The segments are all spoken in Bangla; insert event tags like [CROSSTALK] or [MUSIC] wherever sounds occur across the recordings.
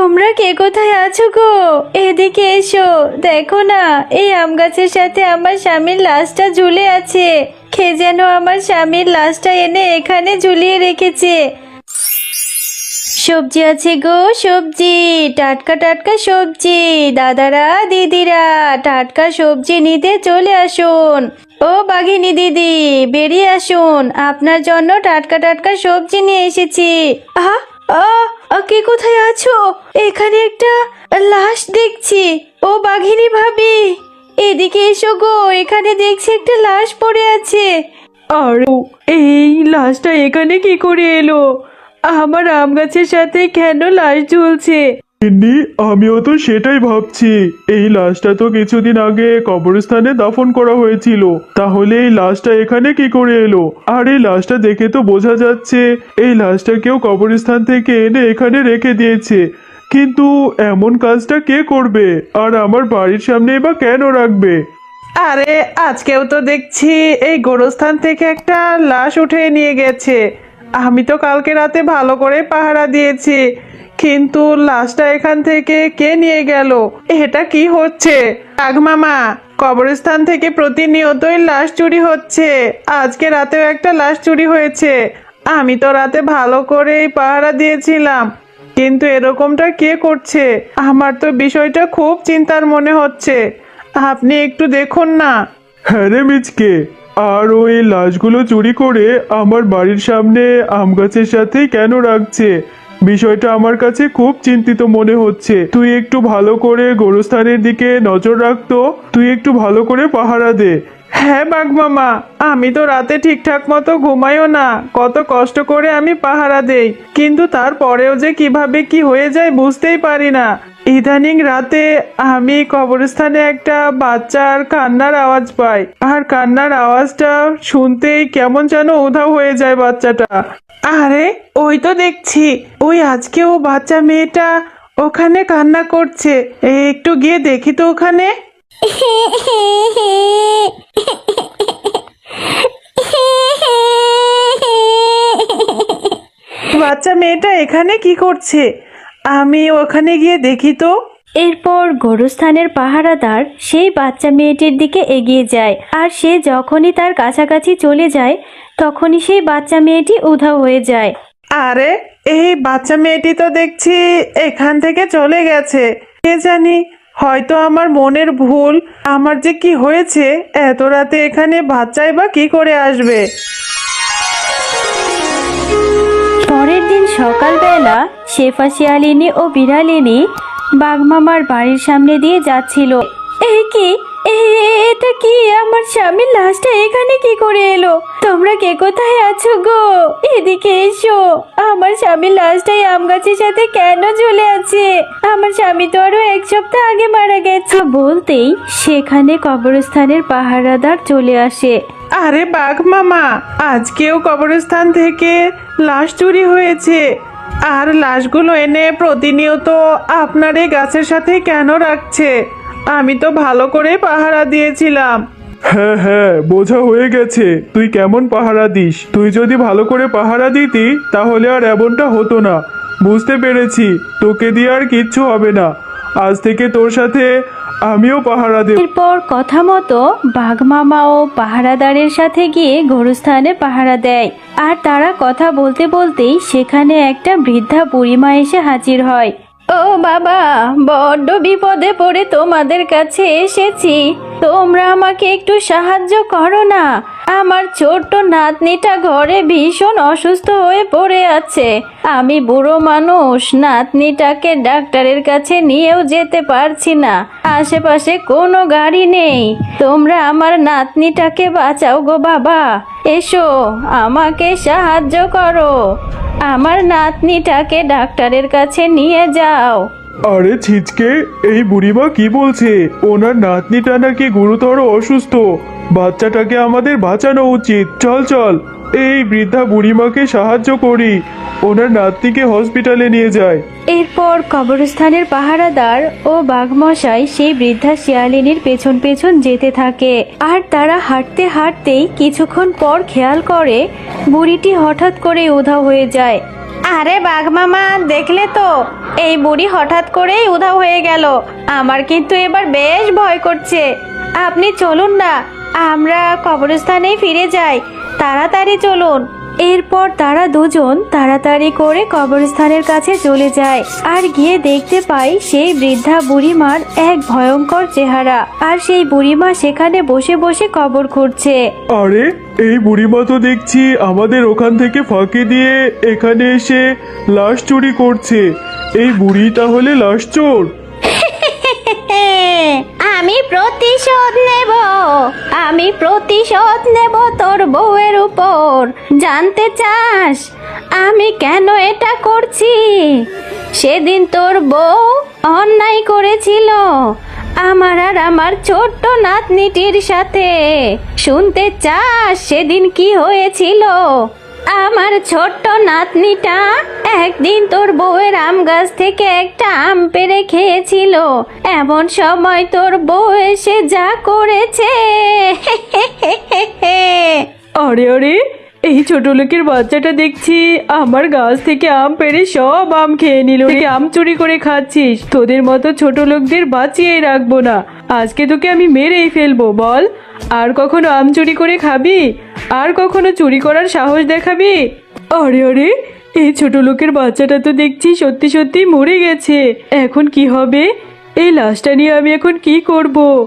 তোমরা কে কোথায় আছো গো? এদিকে এসো। দেখো না এই আম গাছের সাথে আমার স্বামীর লাশটা ঝুলে আছে। খে যেন আমার স্বামীর লাশটা এনে এখানে ঝুলিয়ে রেখেছে। সবজি আছে গো সবজি। টাটকা টাটকা সবজি। দাদারা দিদিরা টাটকা সবজি নিতে চলে আসুন। ও বাঘিনী দিদি বেরিয়ে আসুন। আপনার জন্য টাটকা টাটকা সবজি নিয়ে এসেছি। আহ আহ, কে কোথায় আছো? এখানে একটা লাশ দেখছি। ও বাঘিনী ভাবি, এদিকে এসো গো, এখানে দেখছি একটা লাশ পড়ে আছে। আর, এই লাশটা এখানে কি করে এলো? আমার আম গাছের সাথে কেন লাশ ঝুলছে? গিন্নি, আমিও তো সেটাই ভাবছি। এই লাশটা তো কিছুদিন আগে কবরস্থানে দাফন করা হয়েছিল। তাহলে এই লাশটা এখানে কি করে এলো? আর এই লাশটা দেখে তো বোঝা যাচ্ছে, এই লাশটা কেউ কবরস্থান থেকে এনে এখানে রেখে দিয়েছে। কিন্তু এমন কাজটা কে করবে? আর আমার বাড়ির সামনে বা কেন রাখবে? আরে, আজকেও তো দেখছি এই গোরস্থান থেকে একটা লাশ উঠে নিয়ে গেছে। আমি তো কালকে রাতে ভালো করে পাহারা দিয়েছি। কিন্তু লাশটা এখান থেকে কে নিয়ে গেল? এটা কি হচ্ছে? মামা, কবরস্থান থেকে প্রতিনিয়তই লাশ চুরি হচ্ছে। আজকে রাতেও একটা লাশ চুরি হয়েছে। আমি তো রাতে ভালো করেই পাহারা দিয়েছিলাম। কিন্তু এরকমটা কে করছে? আমার তো বিষয়টা খুব চিন্তার মনে হচ্ছে। আপনি একটু দেখুন না। হ্যাঁ মিচকে, আর ওই লাশগুলো চুরি করে আমার বাড়ির সামনে আম গাছের সাথে কেন রাখছে? বিষয়টা আমার কাছে খুব চিন্তিত মনে হচ্ছে। তুই একটু ভালো করে গোরস্থানের দিকে নজর রাখতো তুই একটু ভালো করে পাহারা দে। হ্যাঁ বাঘ মামা আমি তো রাতে ঠিকঠাক মতো ঘুমাইও না। কত কষ্ট করে আমি পাহারা দেই। কিন্তু তারপরেও যে কীভাবে কি হয়ে যায় বুঝতেই পারি না। ইদানিং রাতে আমি কবরস্থানে একটা বাচ্চার কান্নার আওয়াজ পাই। আর কান্নার আওয়াজটা শুনতেই কেমন যেন উধাও হয়ে যায় বাচ্চাটা। আরে, ওই তো দেখছি। ওই আজকে ও বাচ্চা মেয়েটা ওখানে কান্না করছে। একটু গিয়ে দেখি তো ওখানে। বাচ্চা মেয়েটা এখানে কি করছে? আমি ওখানে গিয়ে দেখি তো। এরপর গোরস্থানের পাহারাদার সেই বাচ্চা মেয়েটির দিকে এগিয়ে যায় আর সে যখনই তার কাছাকাছি চলে যায় তখনই সেই বাচ্চা মেয়েটি উধাও হয়ে যায়। আরে এই বাচ্চা মেয়েটি তো দেখছি এখান থেকে চলে গেছে। কে জানি হয়তো আমার মনের ভুল। আমার যে কি হয়েছে এত রাতে এখানে বাচ্চাই বা কি করে আসবে? সকালবেলা শেফা শিয়ালিনী ও বিড়ালিনী বাঘমামার বাড়ির সামনে দিয়ে যাচ্ছিল। এই কি? এ- এটা কি? আমার স্বামীর লাশটা এখানে কি করে এলো? তোমরা কে কোথায় আছো গো? এদিকে এসো। আমার স্বামীর লাশটাই আম গাছের সাথে কেন ঝুলে আছে? আমার স্বামী তো আরও এক সপ্তাহ আগে মারা গেছে। বলতেই সেখানে কবরস্থানের পাহারাদার চলে আসে। আরে বাঘ মামা, আজকেও কবরস্থান থেকে লাশ চুরি হয়েছে। আর লাশগুলো এনে প্রতিনিয়ত আপনার এই গাছের সাথে কেন রাখছে? আমি তো ভালো করে পাহারা দিয়েছিলাম। হ্যাঁ হ্যাঁ বোঝা হয়ে গেছে। তুই কেমন পাহারা দিস? তুই যদি ভালো করে পাহারা দিতি, তাহলে আর এমনটা হতো না। বুঝতে পেরেছি, তোকে দিয়ে আর কিচ্ছু হবে না। আজ থেকে তোর সাথে আমিও পাহারা দেব। এরপর কথা মতো বাঘমামা ও পাহারাদারের সাথে গিয়ে গরুস্থানে পাহারা দেয়। আর তারা কথা বলতে বলতেই সেখানে একটা বৃদ্ধা বুড়িমা এসে হাজির হয়। ও বাবা, বড্ড বিপদে পড়ে তোমাদের কাছে এসেছি। তোমরা আমাকে একটু সাহায্য করো না। আমার ছোট্ট নাতনিটা ঘরে ভীষণ অসুস্থ হয়ে পড়ে আছে। আমি বুড়ো মানুষ, নাতনিটাকে ডাক্তারের কাছে নিয়েও যেতে পারছি না। আশেপাশে কোনো গাড়ি নেই। তোমরা আমার নাতনিটাকে বাঁচাও গো বাবা। এসো, আমাকে সাহায্য করো। আমার নাতনিটাকে ডাক্তারের কাছে নিয়ে যাও। আরে ছিচকে, এই বুড়িমা কি বলছে? ওনার নাতনিটা নাকি গুরুতর অসুস্থ। বাচ্চাটাকে আমাদের বাঁচানো উচিত। চল চল। এই বৃদ্ধা বুড়িমাকে সাহায্য করি। ওনার নাতনিকে হসপিটালে নিয়ে যায়। এরপর কবরস্থানের পাহারাদার ও বাঘমশাই সেই বৃদ্ধা শিয়ালিনীর পেছন পেছন যেতে থাকে। আর তারা হাঁটতে হাঁটতেই কিছুক্ষণ পর খেয়াল করে বুড়িটি হঠাৎ করে উধাও হয়ে যায়। আরে বাঘ মামা দেখলে তো? এই বুড়ি হঠাৎ করেই উধাও হয়ে গেল। আমার কিন্তু এবার বেশ ভয় করছে। আপনি চলুন না, আমরা কবরস্থানেই ফিরে যাই। তাড়াতাড়ি চলুন। এরপর তারা দুজন তাড়াতাড়ি করে কবরস্থানের কাছে চলে যায় আর গিয়ে দেখতে পায় সেই বৃদ্ধা বুড়িমার এক ভয়ঙ্কর চেহারা। আর সেই বুড়িমা সেখানে বসে বসে কবর খুঁড়ছে। আরে এই বুড়িমা তো দেখছি আমাদের ওখান থেকে ফাঁকি দিয়ে এখানে এসে লাশ চুরি করছে। এই বুড়ি তাহলে লাশ চোর? [LAUGHS] আমি প্রতিশোধ নেব, আমি প্রতিশোধ নেব তোর বউয়ের উপর। জানতে চাস আমি কেন এটা করছি? সেদিন তোর বউ অন্যায় করেছিল, আমার আর আমার ছোট্ট নাতনিটির সাথে। শুনতে চাস সেদিন কি হয়েছিল? আমার ছোট্ট নাতনিটা একদিন তোর বউয়ের আম গাছ থেকে একটা আম পেরে খেয়েছিল। এমন সময় তোর বউ এসে যা করেছে। আরে আরে, এই ছোট লোকের বাচ্চাটা দেখছি, আমার গাছ থেকে আম পেড়ে সব আম খেয়ে নিল আম চুরি করে খাচ্ছিস, তোদের মতো ছোট লোকদের বাঁচিয়ে রাখব না। আজকে তোকে আমি মেরেই ফেলব, বল। আর কখনো আম চুরি করে খাবি? আর কখনো চুরি করার সাহস দেখাবি? আরে আরে, এই ছোট লোকের বাচ্চাটা তো দেখছি সত্যি সত্যি মরে গেছে। এখন কি হবে? এই লাশটা নিয়ে আমি এখন কি করব?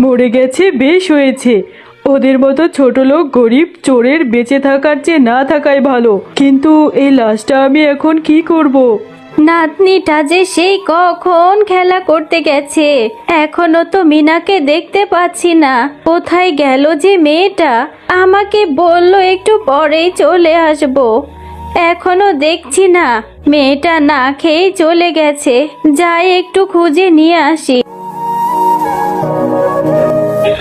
মরে গেছে, বেশ হয়েছে। ওদের মতো ছোট লোক গরিব চোরের বেঁচে থাকার চেয়ে না থাকাই ভালো। কিন্তু এই লাশটা আমি এখন কি করব। নাতনিটা যে সেই কখন খেলা করতে গেছে, এখনও তো মিনাকে দেখতে পাচ্ছি না। কোথায় গেল যে মেয়েটা? আমাকে বলল, একটু পরেই চলে আসব। এখনও দেখছি না, মেয়েটা না খেয়ে চলে গেছে। যাই, একটু খুঁজে নিয়ে আসি।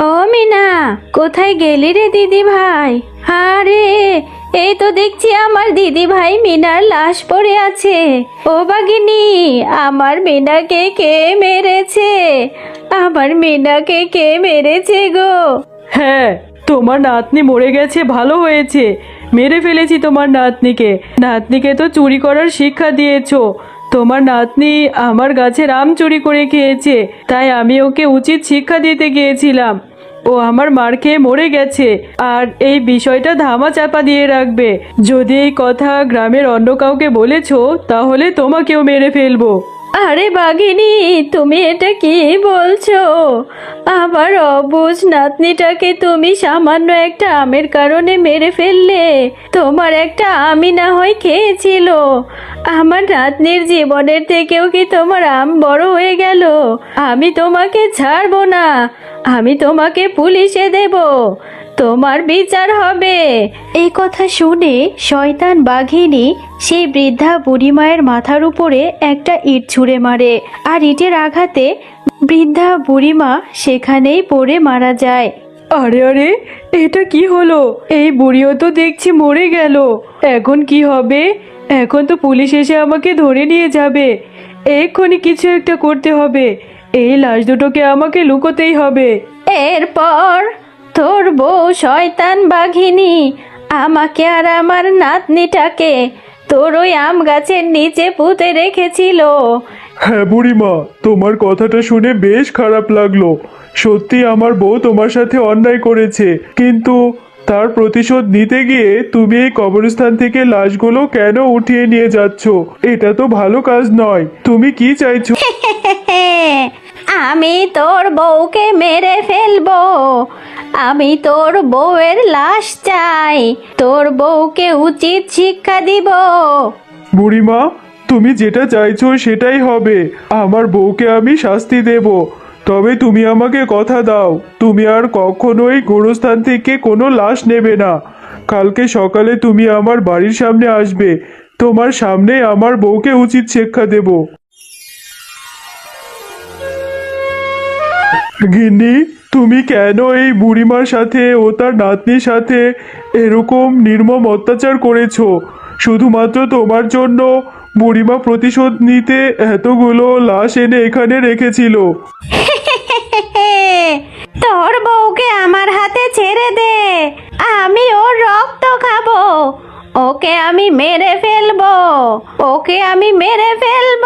ও মিনা, কোথায় গেলি রে দিদি ভাই আরে এই তো দেখছি আমার দিদি ভাই মিনার লাশ পড়ে আছে। ও বাগিনী, আমার মিনাকে কে মেরেছে? আমার মিনাকে কে মেরেছে গো? হ্যাঁ তোমার নাতনি মরে গেছে, ভালো হয়েছে। মেরে ফেলেছি তোমার নাতনিকে। নাতনিকে তো চুরি করার শিক্ষা দিয়েছ। তোমার নাতনি আমার গাছের আম চুরি করে খেয়েছে, তাই আমি ওকে উচিত শিক্ষা দিতে গিয়েছিলাম। ও আমার মার খেয়ে মরে গেছে। আর এই বিষয়টা ধামা চাপা দিয়ে রাখবে। যদি এই কথা গ্রামের অন্য কাউকে বলেছ, তাহলে তোমাকেও মেরে ফেলব। আরে বাঘিনী, তুমি এটা কি বলছো? আমার অবুজ নাতনিটাকে তুমি সামান্য একটা আমের কারণে মেরে ফেললে। তোমার একটা আমি না হয় খেয়েছিল। আমার নাতনির জীবনের থেকেও কি তোমার আম বড় হয়ে গেল? আমি তোমাকে ছাড়বো না। আমি তোমাকে পুলিশে দেব। তোমার বিচার হবে। এই কথা শুনে শয়তান বাঘিনী সেই বৃদ্ধা বুড়িমায়ের মাথার উপরে একটা ইট ছুঁড়ে মারে আর ইটের আঘাতে বৃদ্ধা বুড়িমা সেখানেই পড়ে মারা যায়। আরে আরে এটা কি হলো? এই বুড়িও তো দেখছি মরে গেল। এখন কি হবে? এখন তো পুলিশ এসে আমাকে ধরে নিয়ে যাবে। এক্ষুনি কিছু একটা করতে হবে। এই লাশ দুটোকে আমাকে লুকোতেই হবে। এরপর তোর বউ শয়তান বাঘিনী আমাকে আর আমার নাতনিটাকে তোর ওই আম গাছের নিচে পুঁতে রেখেছিল। হ্যাঁ বুড়িমা তোমার কথাটা শুনে বেশ খারাপ লাগল। সত্যি আমার বউ তোমার সাথে অন্যায় করেছে কিন্তু তার প্রতিশোধ নিতে গিয়ে তুমি এই কবরস্থান থেকে লাশগুলো কেন উঠিয়ে নিয়ে যাচ্ছ? এটা তো ভালো কাজ নয়। তুমি কি চাইছো? [LAUGHS] আমি তোর বউকে মেরে ফেলব। আমি তোর বউয়ের লাশ চাই। তোর বউকে উচিত শিক্ষা দিব। বুড়িমা, তুমি যেটা চাইছো সেটাই হবে। আমার বউকে আমি শাস্তি দেব। তবে তুমি আমাকে কথা দাও। তুমি আর কখনোই গোরস্থান থেকে কোনো লাশ নেবে না। কালকে সকালে তুমি আমার বাড়ির সামনে আসবে। তোমার সামনে আমার বউকে উচিত শিক্ষা দেব। গিন্নি, তুমি কেন এই বুড়িমার সাথে ও তার নাতনির সাথে এরকম নির্মম অত্যাচার করেছ? শুধুমাত্র তোমার জন্য বুড়িমা প্রতিশোধ নিতে এতগুলো লাশ এনে এখানে রেখেছিল। [LAUGHS] তোর বউকে আমার হাতে ছেড়ে দে। আমি ওর রক্ত খাব। ওকে আমি মেরে ফেলব। ওকে আমি মেরে ফেলব।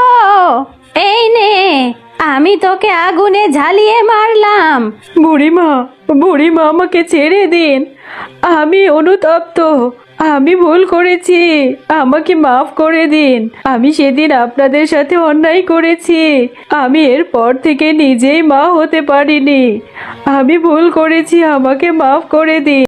এই নে। আমি তোকে আগুনে ঝালিয়ে মারলাম। বুড়িমা বুড়িমা, আমাকে ছেড়ে দিন। আমি অনুতপ্ত। আমি ভুল করেছি। আমাকে মাফ করে দিন। আমি সেদিন আপনাদের সাথে অন্যায় করেছি। আমি এরপর থেকে নিজেই মা হতে পারিনি। আমি ভুল করেছি। আমাকে মাফ করে দিন।